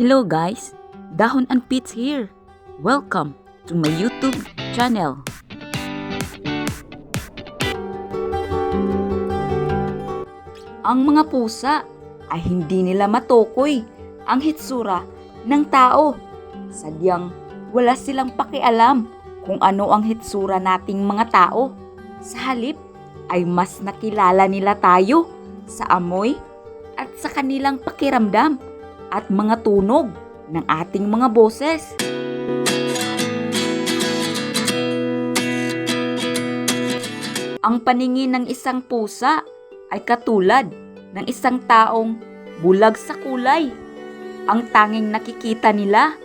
Hello guys, Dahon and Pits here. Welcome to my YouTube channel. Ang mga pusa ay hindi nila matukoy ang hitsura ng tao. Sadyang wala silang pakialam kung ano ang hitsura nating mga tao. Sa halip ay mas nakilala nila tayo sa amoy at sa kanilang pakiramdam at mga tunog ng ating mga boses. Ang paningin ng isang pusa ay katulad ng isang taong bulag sa kulay. Ang tanging nakikita nila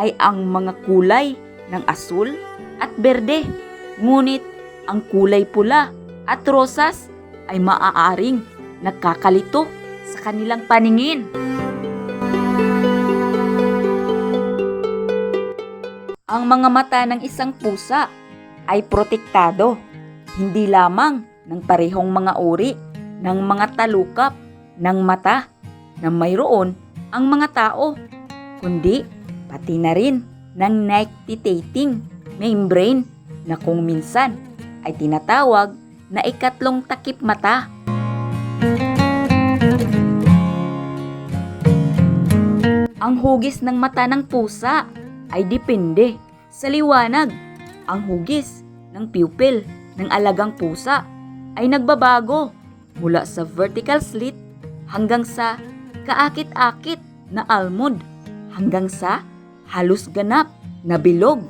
ay ang mga kulay ng asul at berde. Ngunit ang kulay pula at rosas ay maaaring nagkakalito sa kanilang paningin. Ang mga mata ng isang pusa ay protektado hindi lamang ng parehong mga uri ng mga talukap ng mata na mayroon ang mga tao, kundi pati na rin ng nictitating membrane na kung minsan ay tinatawag na ikatlong takip mata. Ang hugis ng mata ng pusa ay depende sa liwanag. Ang hugis ng pupil ng alagang pusa ay nagbabago mula sa vertical slit hanggang sa kaakit-akit na almond hanggang sa halos ganap na bilog.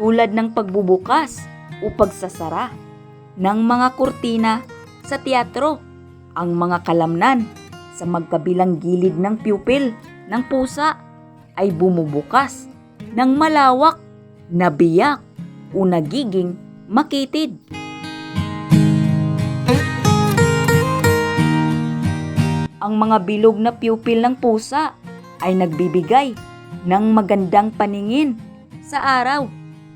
Tulad ng pagbubukas o pagsasara ng mga kurtina sa teatro, ang mga kalamnan sa magkabilang gilid ng pupil ng pusa ay bumubukas ng malawak na biyak o nagiging makitid. Ang mga bilog na pupil ng pusa ay nagbibigay ng magandang paningin sa araw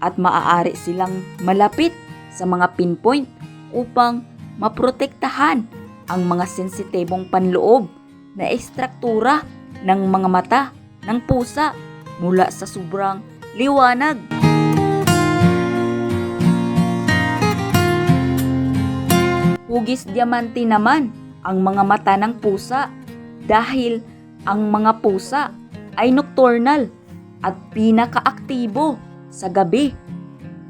at maaari silang malapit sa mga pinpoint upang maprotektahan ang mga sensitibong panloob na ekstruktura ng mga mata ng pusa mula sa sobrang liwanag. Hugis diamante naman ang mga mata ng pusa dahil ang mga pusa ay nocturnal at pinakaaktibo sa gabi.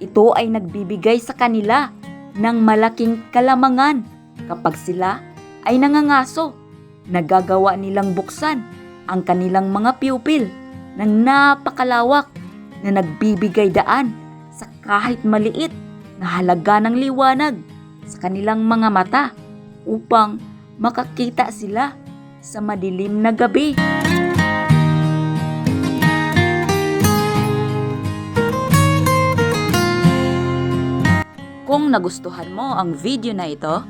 Ito ay nagbibigay sa kanila ng malaking kalamangan kapag sila ay nangangaso. Nagagawa nilang buksan ang kanilang mga pupil ng napakalawak na nagbibigay daan sa kahit maliit na halaga ng liwanag sa kanilang mga mata upang makakita sila sa madilim na gabi. Kung nagustuhan mo ang video na ito,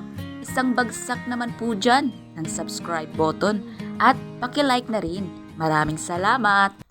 isang bagsak naman po dyan ng subscribe button at pakilike na rin. Maraming salamat!